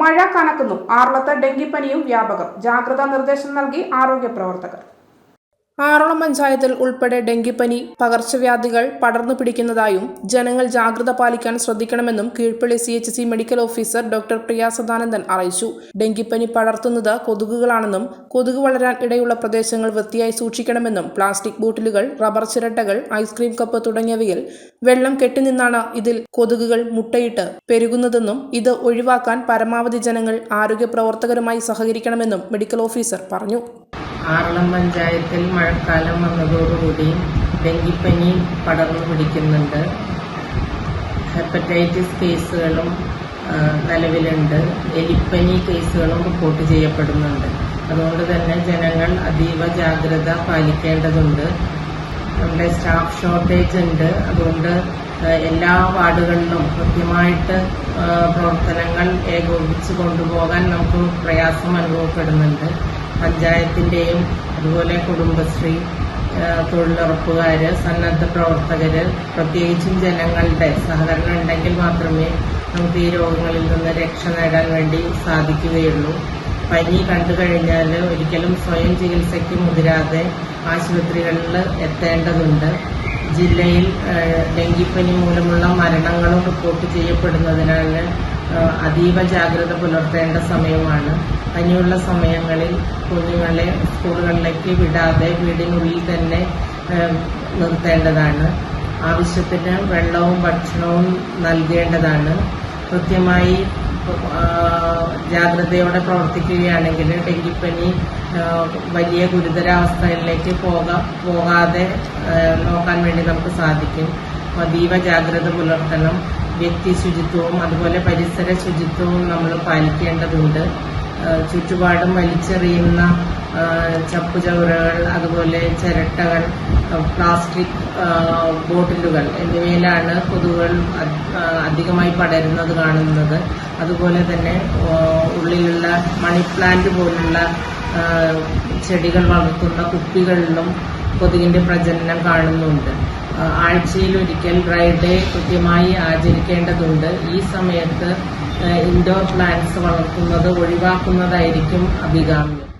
മഴ കനക്കുന്നു. ആറളത്ത് ഡെങ്കിപ്പനിയും വ്യാപകം. ജാഗ്രതാ നിർദ്ദേശം നൽകി ആരോഗ്യ പ്രവർത്തകർ. ആറളം പഞ്ചായത്തിൽ ഉൾപ്പെടെ ഡെങ്കിപ്പനി പകർച്ചവ്യാധികൾ പടർന്നു പിടിക്കുന്നതായും ജനങ്ങൾ ജാഗ്രത പാലിക്കാൻ ശ്രദ്ധിക്കണമെന്നും Keezhpally C H C medical officer doctor Priya Sadanandan അറിയിച്ചു. ഡെങ്കിപ്പനി പടർത്തുന്നത് കൊതുകുകളാണെന്നും കൊതുക് വളരാൻ ഇടയുള്ള പ്രദേശങ്ങൾ വൃത്തിയായി സൂക്ഷിക്കണമെന്നും പ്ലാസ്റ്റിക് ബോട്ടിലുകൾ റബ്ബർ ചിരട്ടകൾ ഐസ്ക്രീം കപ്പ് തുടങ്ങിയവയിൽ വെള്ളം കെട്ടിനിന്നാണ് ഇതിൽ കൊതുകുകൾ മുട്ടയിട്ട് പെരുകുന്നതെന്നും ഇത് ഒഴിവാക്കാൻ പരമാവധി ജനങ്ങൾ ആരോഗ്യ പ്രവർത്തകരുമായി സഹകരിക്കണമെന്നും മെഡിക്കൽ ഓഫീസർ പറഞ്ഞു. ആറളം പഞ്ചായത്തിൽ മഴക്കാലം വന്നതോടുകൂടി ഡെങ്കിപ്പനി പടർന്നു പിടിക്കുന്നുണ്ട്. ഹെപ്പറ്റൈറ്റിസ് കേസുകളും നിലവിലുണ്ട്. എലിപ്പനി കേസുകളും റിപ്പോർട്ട് ചെയ്യപ്പെടുന്നുണ്ട്. അതുകൊണ്ട് തന്നെ ജനങ്ങൾ അതീവ ജാഗ്രത പാലിക്കേണ്ടതുണ്ട്. നമ്മുടെ സ്റ്റാഫ് ഷോർട്ടേജ് ഉണ്ട്. അതുകൊണ്ട് എല്ലാ വാർഡുകളിലും കൃത്യമായിട്ട് പ്രവർത്തനങ്ങൾ ഏകോപിപ്പിച്ച് കൊണ്ടുപോകാൻ നമുക്ക് പ്രയാസം അനുഭവപ്പെടുന്നുണ്ട്. പഞ്ചായത്തിന്റെയും അതുപോലെ കുടുംബശ്രീ തൊഴിലുറപ്പുകാർ സന്നദ്ധ പ്രവർത്തകർ പ്രത്യേകിച്ചും ജനങ്ങളുടെ സഹകരണം ഉണ്ടെങ്കിൽ മാത്രമേ നമുക്ക് ഈ രോഗങ്ങളിൽ നിന്ന് രക്ഷ നേടാൻ വേണ്ടി സാധിക്കുകയുള്ളൂ. പനി കണ്ടു കഴിഞ്ഞാൽ ഒരിക്കലും സ്വയം ചികിത്സയ്ക്ക് മുതിരാതെ ആശുപത്രികളിൽ എത്തേണ്ടതുണ്ട്. ജില്ലയിൽ ഡെങ്കിപ്പനി മൂലമുള്ള മരണങ്ങളും റിപ്പോർട്ട് ചെയ്യപ്പെടുന്നതിനാൽ അതീവ ജാഗ്രത പുലർത്തേണ്ട സമയമാണ്. പനിയുള്ള സമയങ്ങളിൽ കുഞ്ഞുങ്ങളെ സ്കൂളുകളിലേക്ക് വിടാതെ വീടിനുള്ളിൽ തന്നെ നിർത്തേണ്ടതാണ്. ആവശ്യത്തിന് വെള്ളവും ഭക്ഷണവും നൽകേണ്ടതാണ്. കൃത്യമായി ജാഗ്രതയോടെ പ്രവർത്തിക്കുകയാണെങ്കിൽ ഡെങ്കിപ്പനി വലിയ ഗുരുതരാവസ്ഥയിലേക്ക് പോകാ പോകാതെ നോക്കാൻ വേണ്ടി നമുക്ക് സാധിക്കും. അതീവ ജാഗ്രത പുലർത്തണം. വ്യക്തി ശുചിത്വവും അതുപോലെ പരിസര ശുചിത്വവും നമ്മൾ പാലിക്കേണ്ടതുണ്ട്. ചുറ്റുപാടും വലിച്ചെറിയുന്ന ചപ്പുചവറുകൾ അതുപോലെ ചിരട്ടകൾ പ്ലാസ്റ്റിക് ബോട്ടിലുകൾ എന്നിവയിലാണ് കൊതുകുകൾ അധ്- അധികമായി പടരുന്നത് കാണുന്നത്. അതുപോലെ തന്നെ ഉള്ളിലുള്ള മണി പ്ലാന്റ് പോലുള്ള ചെടികൾ വളർത്തുന്ന കുപ്പികളിലും കൊതുകിന്റെ പ്രജനനം കാണുന്നുണ്ട്. ആഴ്ചയിലൊരിക്കൽ ഡ്രൈ ഡേ കൃത്യമായി ആചരിക്കേണ്ടതുണ്ട്. ഈ സമയത്ത് ഇൻഡോർ പ്ലാന്റ്സ് വളർത്തുന്നത് ഒഴിവാക്കുന്നതായിരിക്കും അഭികാമ്യം.